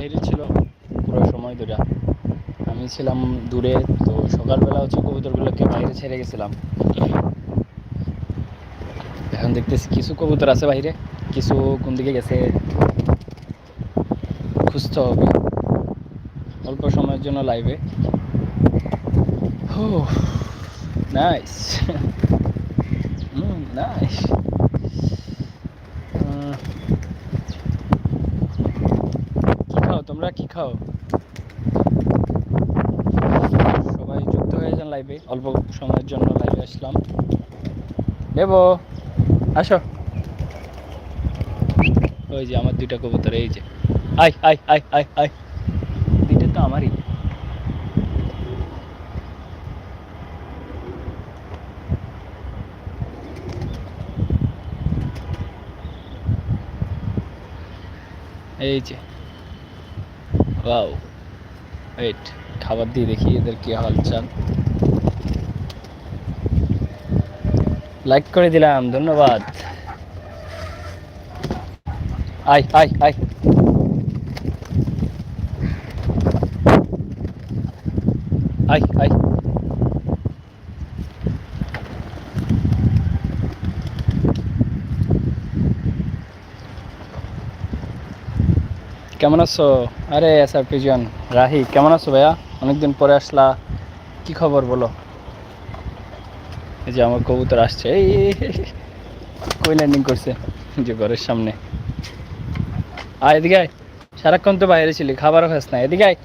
বাইরে ছিল, পুরো সময় ধরে। আমি ছিলাম দূরে, তো সকালবেলা হচ্ছে কবুতরগুলোকে বাইরে ছেড়ে গেছিলাম। এখন দেখতেছি কিছু কবুতর আছে বাইরে, কিছু কোন দিকে গেছে খুঁজতে হবে। অল্প সময়ের জন্য লাইভে নাইস নাইস কি খাও তোমরা কি খাও সবাই যুক্ত হয়ে যান লাইভে অল্প সময়ের জন্য লাইভে আসলাম। দেব আসো। ওই যে আমার দুইটা কবুতর, এই যে। আই আই আই আই আই দুইটা তো আমারই। এই যে। ওয়াও ওয়েট খাবার দিয়ে দেখি এদের কি হালচাল লাইক করে দিলাম, ধন্যবাদ। আয় আয় আই আই আই কেমন আছো? আরে এসআর পিজন, রাহি, কেমন আছো ভাইয়া? অনেকদিন পরে আসলা, কি খবর বলো? এই যে আমার কবুতর আসছে, এই কই ল্যান্ডিং করছে? যে ঘরের সামনে। আয়, এদিকে আয়। সারাক্ষণ তো বাইরে ছিলি, খাবারও খাস না। এদিকে আয়।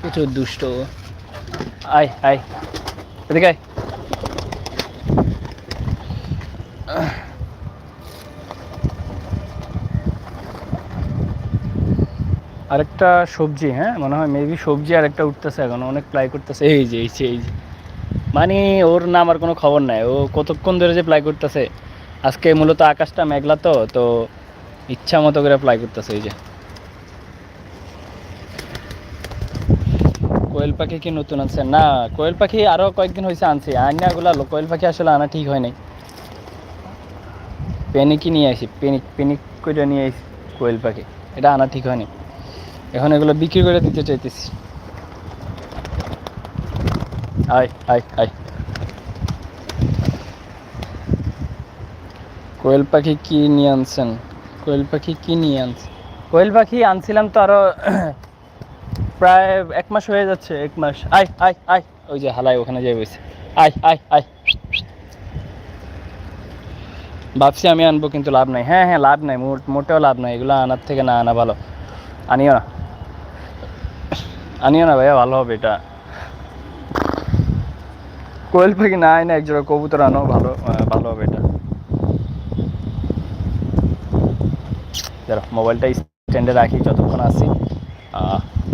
প্রচুর দুষ্ট। আয় আয়। এদিকে আয়। আরেকটা সবজি হ্যাঁ? মনে হয় মেবি সবজি আরেকটা উঠতেছে এখন, অনেক প্লাই করতেছে। এই যে এই যে এই যে। মানে ওর না আমার কোনো খবর নাই। ও কতক্ষণ ধরে যে প্লাই করতেছে? আজকে মূলত আকাশটা মেঘলা তো তো ইচ্ছা মতো করে প্লাই করতেছে, এই যে। কোয়েল পাখি কি নতুন আনছে? না, কোয়েল পাখি আরও কয়েকদিন হয়েছে আনছি। আইনাগুলো কোয়েল পাখি আসলে আনা ঠিক হয় নাই। পেনিকই নিয়ে আসি পেনিক পেনিক করে নিয়ে আসি কোয়েল পাখি। এটা আনা ঠিক হয়নি। এখন এগুলো বিক্রি করে দিতে চাইতেছি। আয় আয় আয়। কোয়েল পাখি কি নিয়ে আনছেন? কোয়েল পাখি কি নিয়ে আনছেন কোয়েল পাখি আনছিলাম তো আরও প্রায় এক মাস হয়ে যাচ্ছে এক মাস। আয় আয় আয়। ওই যে হালাই ওখানে যাই বসে। আয় আয় আয়। ভাবছি আমি আনব কিন্তু লাভ নাই। হ্যাঁ হ্যাঁ লাভ নাই। মোট- মোটেও লাভ নাই। এগুলো আনার থেকে না আনা ভালো। আনিও না। আনিও না ভাইয়া, ভালো হবে এটা। কোয়েল পাখি না আয় না একজোড়া কবুতর আনো, ভালো ভালো হবে এটা। মোবাইলটা স্ট্যান্ডে রাখি, যতক্ষণ আসি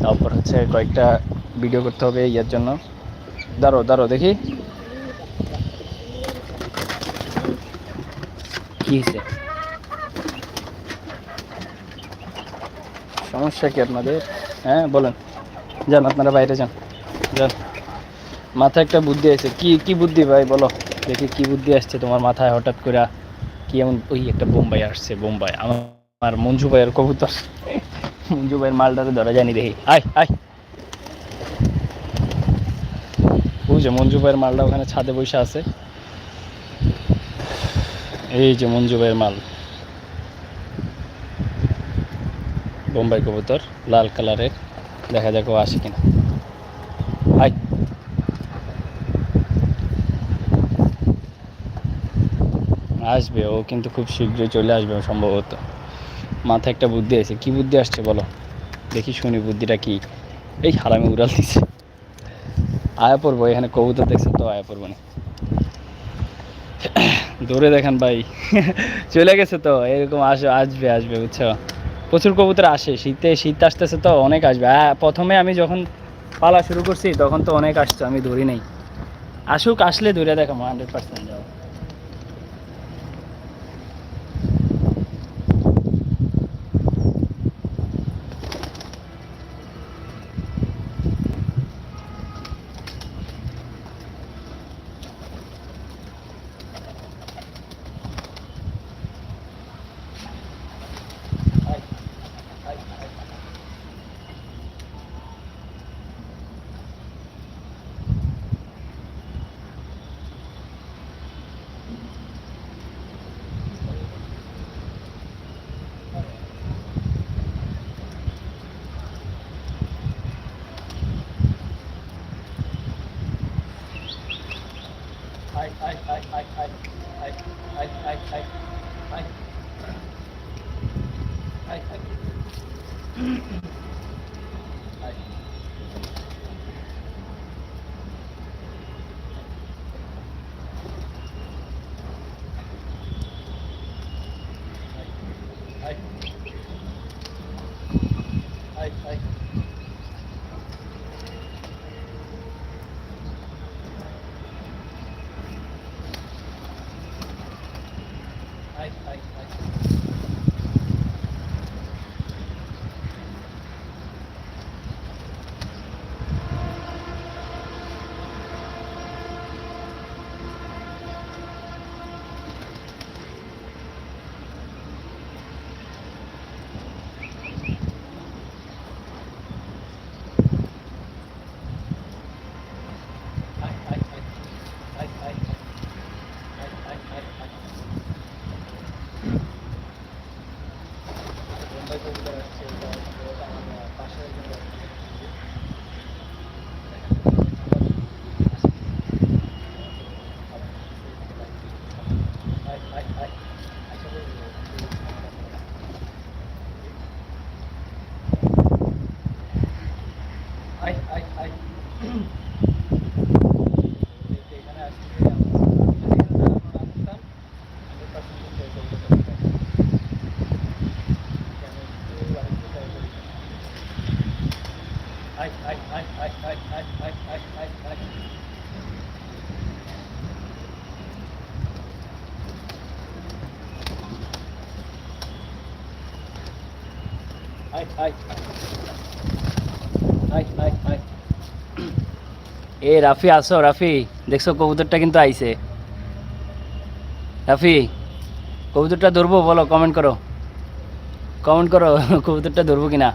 তারপর হচ্ছে কয়েকটা ভিডিও করতে হবে ইয়ার জন্য। দাঁড়ো দাঁড়ো দেখি। কি হয়েছে সমস্যা কি আপনাদের? হ্যাঁ বলেন। যান, আপনারা বাইরে যান। যান। মাথায় একটা বুদ্ধি আছে। কি কি বুদ্ধি ভাই, বলো। দেখি কি বুদ্ধি আসছে তোমার মাথায় হঠাৎ করে কি এমন, ওই একটা বোম্বাই আসছে, বোম্বাই। আমার মঞ্জু ভাইয়ের কবুতর। মঞ্জু ভাইয়ের মালটারে ধরা জানি দেখি। আয় আয়। যে মঞ্জু ভাইয়ের মালটা ওখানে ছাদে বসে আছে। এই যে মঞ্জু ভাইয়ের মাল। বোম্বাই কবুতর, লাল কালারের। দেখা যাক ও আসে কিনা। আয় আসবে, ও কিন্তু খুব শীঘ্রই চলে আসবে সম্ভবত। মাথায় একটা বুদ্ধি আছে। কি বুদ্ধি আসছে বলো? দেখি শুনি বুদ্ধিটা কি। এই হারামি উড়াল দিছে। আয়া পড়ব, এখানে কবুতর দেখছে তো আয়া পড়ব না। দৌড়ে দেখেন ভাই। চলে গেছে তো, এরকম আসবে আসবে আসবে, বুঝছ? প্রচুর কবুতর আসে, শীতে, শীত আসতেছে তো অনেক আসবে। হ্যাঁ প্রথমে আমি যখন পালা শুরু করছি, তখন তো অনেক আসছে আমি ধরি নাই। আসুক, আসলে ধরে দেখাবো hundred percent I, I, I, I, I, I. এ, রাফি আসো, রাফি। দেখছ, কবুতরটা কিন্তু আইছে। রাফি, কবুতরটা ধরবো, বলো কমেন্ট করো। কমেন্ট করো, কবুতরটা ধরবো কিনা।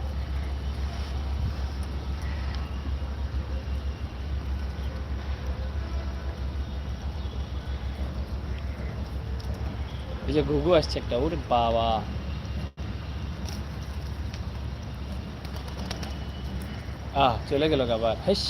এই যে ঘুঘু আসছে একটা, ওরে বাবা। আহ, চলে গেল আবার, হেস।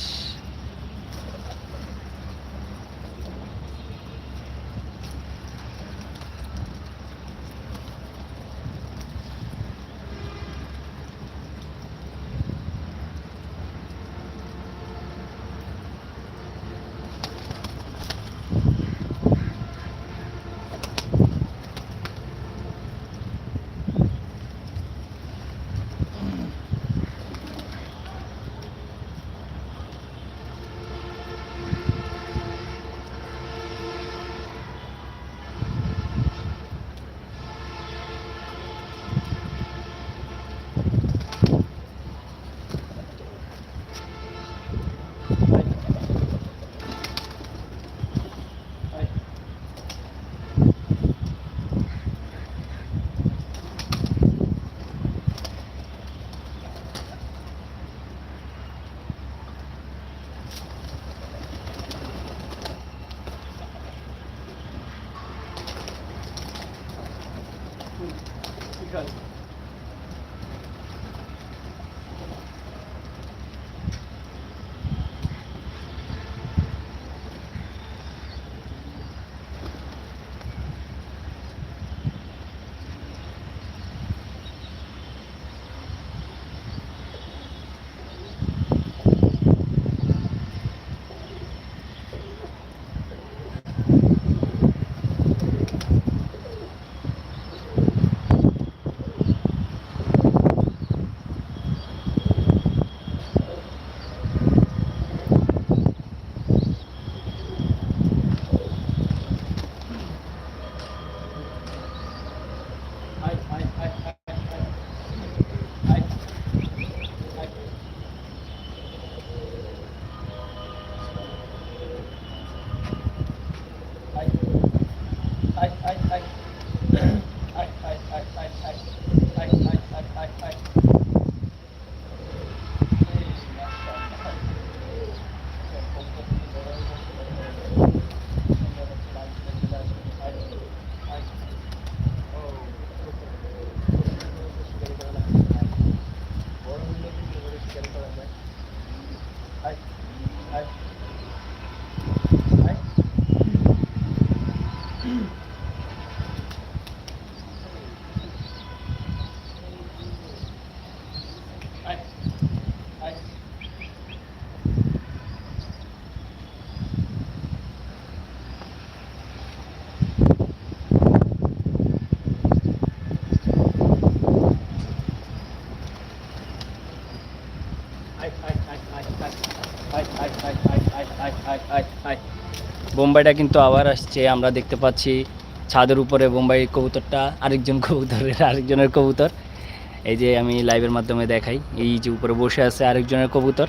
বোম্বাইটা কিন্তু আবার আসছে, আমরা দেখতে পাচ্ছি ছাদের উপরে বোম্বাই কবুতরটা, আরেকজন কবুতরের, আরেকজনের কবুতর। এই যে আমি লাইভের মাধ্যমে দেখাই, এই যে উপরে বসে আছে আরেকজনের কবুতর।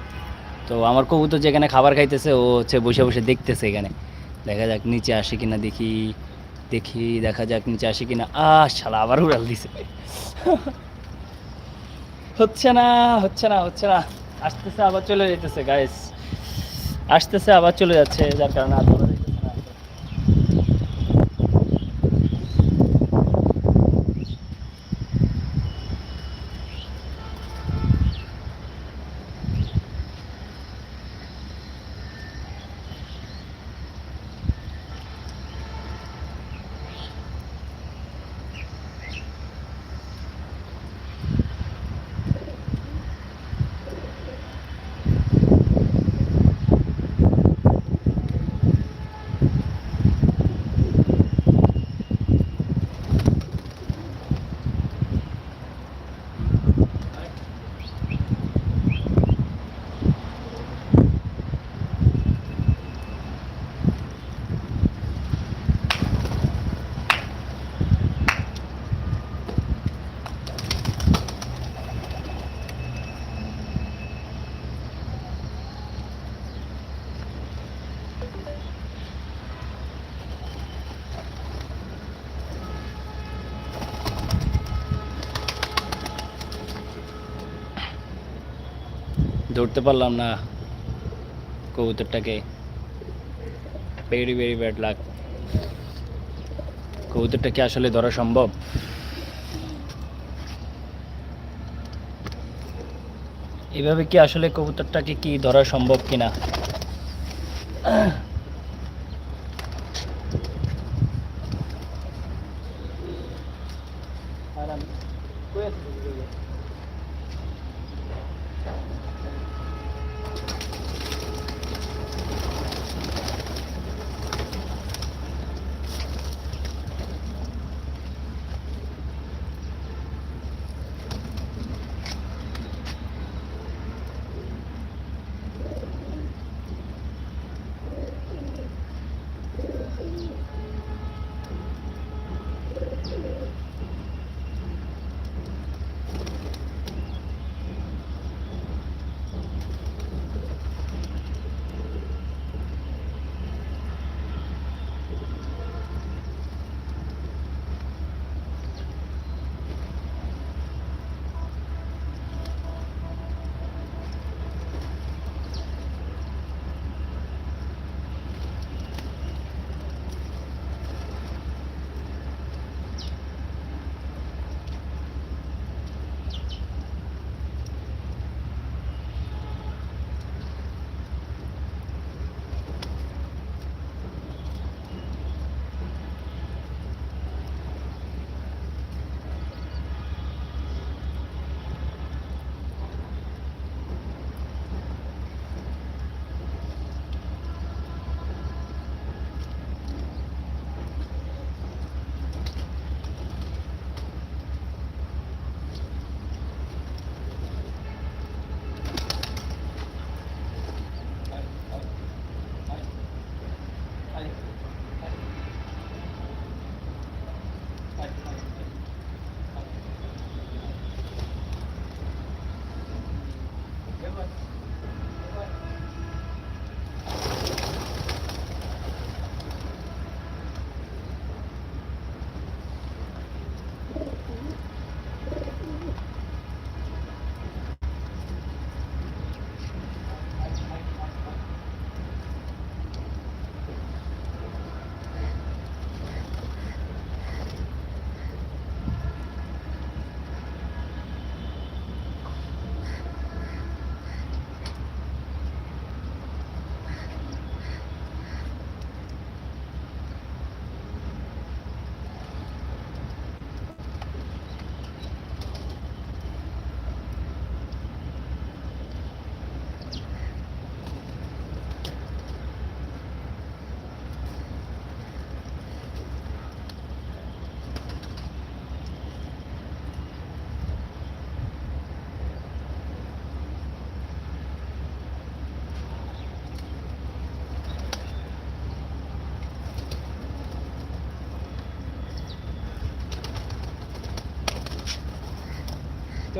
তো আমার কবুতর যেখানে খাবার খাইতেছে, ও হচ্ছে বসে বসে দেখতেছে এখানে। দেখা যাক নিচে আসে কিনা, দেখি দেখি, দেখা যাক নিচে আসে কিনা। আহ, শালা, আবার উড়াল দিছে। হচ্ছে না হচ্ছে না হচ্ছে না। আসতেছে, আবার চলে যেতেছে গাইস আসতেছে, আবার চলে যাচ্ছে, যার কারণে আর ধরা যাইতেছে না। ধরতে পারলাম না কবুতরটাকে। ভেরি ভেরি ব্যাড লাগ কবুতরটা কি আসলে ধরা সম্ভব। এভাবে কি আসলে কবুতরটাকে কি ধরা সম্ভব কিনা?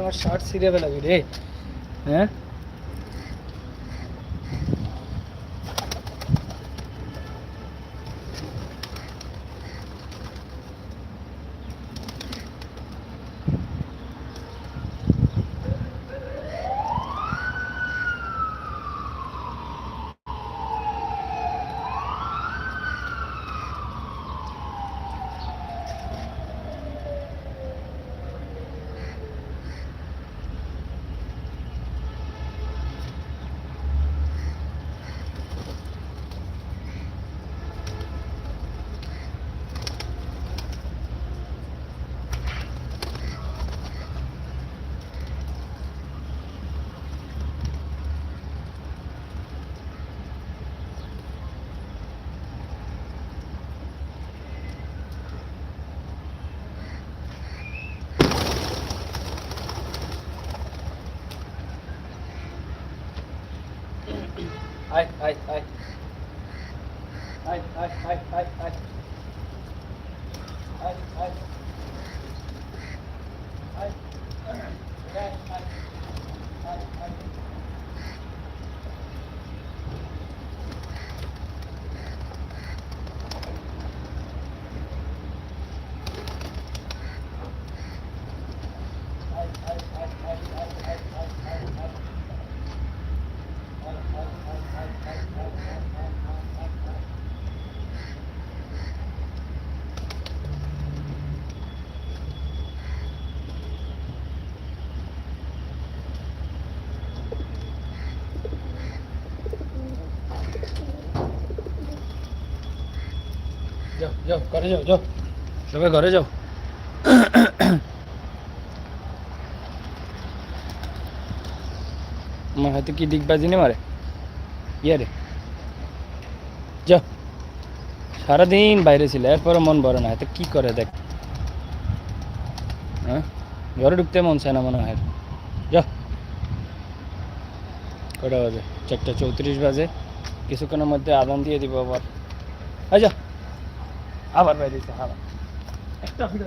আমার শার্ট ছিঁড়ে ফেলাবি রে। হ্যাঁ? 哎い、যাও, ঘরে যাও যাও। সবাই ঘরে যাও। আমার হাতে কি দিগবাজি নে মারে? ইয়ে রে। যাও। সারাদিন বাইরে ছিল এরপরে মন ভরে না, হাতে কি করে দেখ। হ্যাঁ? ঘরে ঢুকতে মন চায় না মনে হয়। যাও। কটা বাজে? চারটা চৌত্রিশ বাজে। কিছুক্ষণের মধ্যে আদান দিয়ে দিব আবার। আচ্ছা আবার বাইরে হাওয়া একটা ফিটা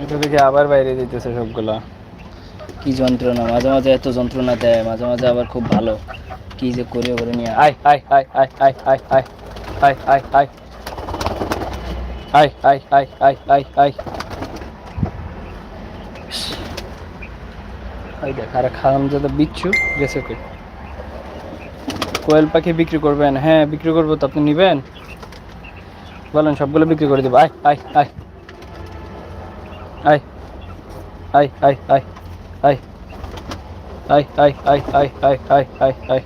এটা দেখে আবার বাইরে দিতেছে সবগুলা কি যন্ত্রণা মাঝে মাঝে এত যন্ত্রণা দেয় মাঝে মাঝে আবার খুব ভালো কি যে করে করে নিয়ে আয় আয় আয় আয় আর খালাম বিচ্ছু গেছে কই কোয়েল পাখি বিক্রি করবেন হ্যাঁ বিক্রি করব তো আপনি নিবেন বলেন সবগুলো বিক্রি করে দেবো আয় আয় আয় আয় আয় আয় আই আই আই আই আয় আয় আয় আয় আয়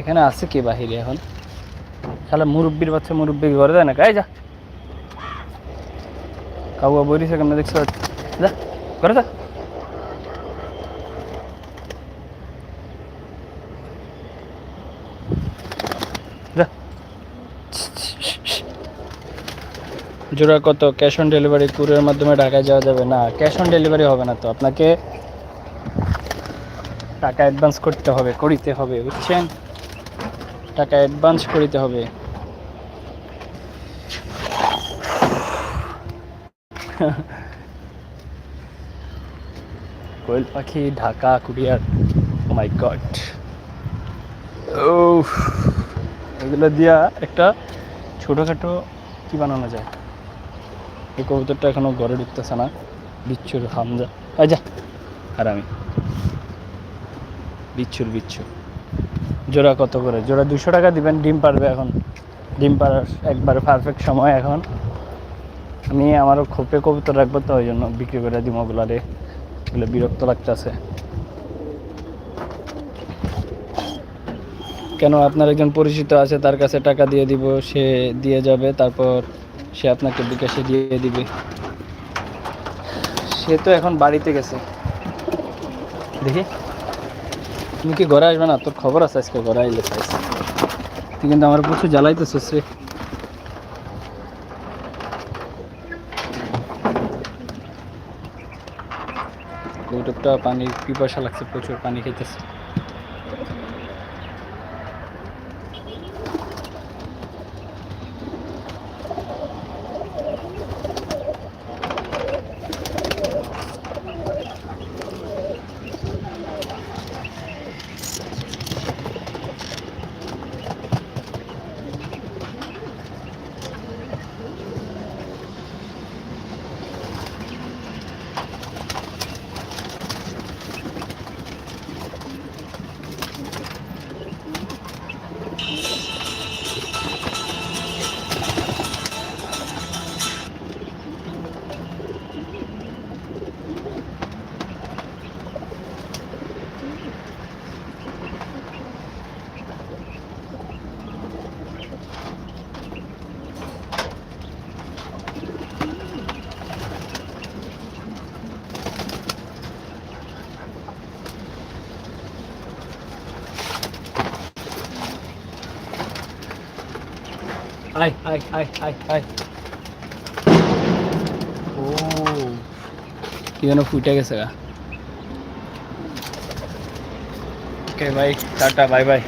এখানে আছে কে বাহিরে এখন? শালা মুরব্বির বাচ্চা মুরব্বি ঘরে দেয় না কাই যা। কাউয়া বইরিছে কেমন দেখছ যা, ঘরে যা। জোড়া কত? ক্যাশ অন ডেলিভারি কুরিয়ার মাধ্যমে ঢাকায় যাওয়া যাবে? না ক্যাশ অন ডেলিভারি হবে না তো। আপনাকে টাকা অ্যাডভান্স করতে হবে, করিতে হবে, বুঝছেন? টাকা অ্যাডভান্স করিতে হবে। কোয়েল পাখি, ঢাকা, কুরিয়ার। মাই গড ও এগুলো দিয়া একটা ছোটোখাটো কি বানানো যায়? এই কবুতরটা এখনও ঘরে ঢুকতেছে না। বিচ্ছুর হামজা। যা, আর আমি। বিচ্ছুর বিচ্ছু জোড়া কত করে? জোড়া দুশো টাকা দিবেন, ডিম পারবে এখন। ডিম পাড়ার একবার পারফেক্ট সময় এখন। আমি আমারও খোপে কবুতর রাখব তো, ওই জন্য বিক্রি করে দিব ওগুলারে এগুলো বিরক্ত লাগতেছে। কেন আপনার একজন পরিচিত আছে, তার কাছে টাকা দিয়ে দিব, সে দিয়ে যাবে, তারপর সে আপনাকে বিকাশে দিয়ে দিবে। সে তো এখন বাড়িতে গেছে। দেখি। তুমি কি ঘরে আসবে না? তোর খবর আছে আজকে ঘরে আইলে তুই কিন্তু আমার প্রচুর জ্বালাইতেছিস কৌটুকটা পানির পিপাসা লাগছে, প্রচুর পানি খেতেছে। আয় আয় আয় আয় আয় ও কি যেন ফুটে গেছে গা ওকে ভাই টাটা বাই বাই